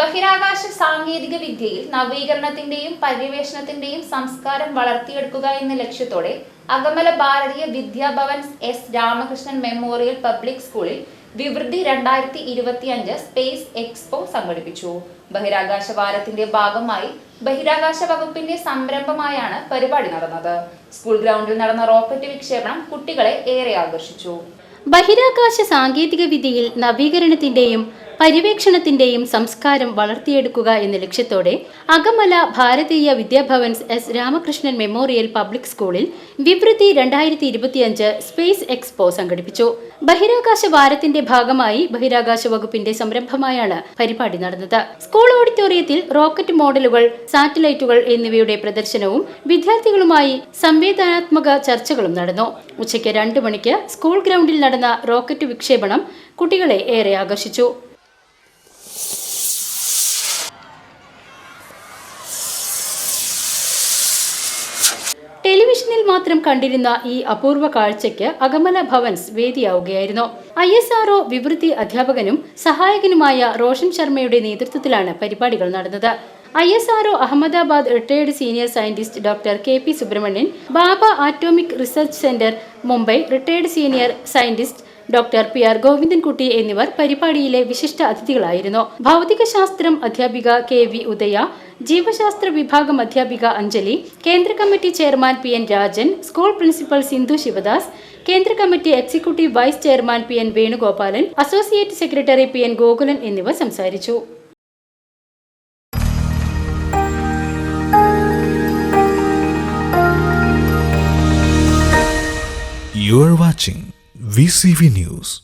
ബഹിരാകാശ സാങ്കേതിക വിദ്യയിൽ നവീകരണത്തിന്റെയും പര്യവേഷണത്തിന്റെയും സംസ്കാരം വളർത്തിയെടുക്കുക എന്ന ലക്ഷ്യത്തോടെ Akamala Bharatiya Vidyabhavan S Ramakrishnan memorial public സ്കൂളിൽ വിവൃതി രണ്ടായിരത്തി ഇരുപത്തിയഞ്ച് സ്പേസ് എക്സ്പോ സംഘടിപ്പിച്ചു. ബഹിരാകാശ വാരത്തിന്റെ ഭാഗമായി ബഹിരാകാശ വകുപ്പിന്റെ സംരംഭമായാണ് പരിപാടി നടന്നത്. സ്കൂൾ ഗ്രൗണ്ടിൽ നടന്ന റോക്കറ്റ് വിക്ഷേപണം കുട്ടികളെ ഏറെ ആകർഷിച്ചു. ബഹിരാകാശ സാങ്കേതിക വിദ്യയിൽ നവീകരണത്തിന്റെയും പര്യവേക്ഷണത്തിന്റെയും സംസ്കാരം വളർത്തിയെടുക്കുക എന്ന ലക്ഷ്യത്തോടെ Akamala Bharatiya Vidya Bhavans S Ramakrishnan memorial public സ്കൂളിൽ വിവൃത്തി രണ്ടായിരത്തി ഇരുപത്തിയഞ്ച് സ്പേസ് എക്സ്പോ സംഘടിപ്പിച്ചു. ബഹിരാകാശ വാരത്തിന്റെ ഭാഗമായി ബഹിരാകാശ വകുപ്പിന്റെ സംരംഭമായാണ് പരിപാടി നടന്നത്. സ്കൂൾ ഓഡിറ്റോറിയത്തിൽ റോക്കറ്റ് മോഡലുകൾ സാറ്റലൈറ്റുകൾ എന്നിവയുടെ പ്രദർശനവും വിദ്യാർത്ഥികളുമായി സംവേദനാത്മക ചർച്ചകളും നടന്നു. ഉച്ചയ്ക്ക് രണ്ട് മണിക്ക് സ്കൂൾ ഗ്രൗണ്ടിൽ നടന്ന റോക്കറ്റ് വിക്ഷേപണം കുട്ടികളെ ഏറെ ആകർഷിച്ചു. ടെലിവിഷനിൽ മാത്രം കണ്ടിരുന്ന ഈ അപൂർവ കാഴ്ചയ്ക്ക് അകമല ഭവൻസ് വേദിയാവുകയായിരുന്നു. ഐ എസ് ആർഒ വിവൃത്തി അധ്യാപകനും സഹായകനുമായ റോഷൻ ശർമ്മയുടെ നേതൃത്വത്തിലാണ് പരിപാടികൾ നടന്നത്. I S R O Ahmedabad retired senior scientist doctor K P Subramanian Bhabha atomic research centre Mumbai retired senior scientist doctor P R Govindankutty എന്നിവർ പരിപാടിയിലെ വിശിഷ്ട അതിഥികളായിരുന്നു. ഭൗതിക ശാസ്ത്രം അധ്യാപിക കെ വി ഉദയ ജീവശാസ്ത്ര വിഭാഗം അധ്യാപിക അഞ്ജലി കേന്ദ്ര committee chairman P N Rajan school principal Sindhu Sivadas കേന്ദ്ര committee executive vice chairman P N Venugopalan associate secretary P N Gokulan എന്നിവർ സംസാരിച്ചു. You're watching VCV News.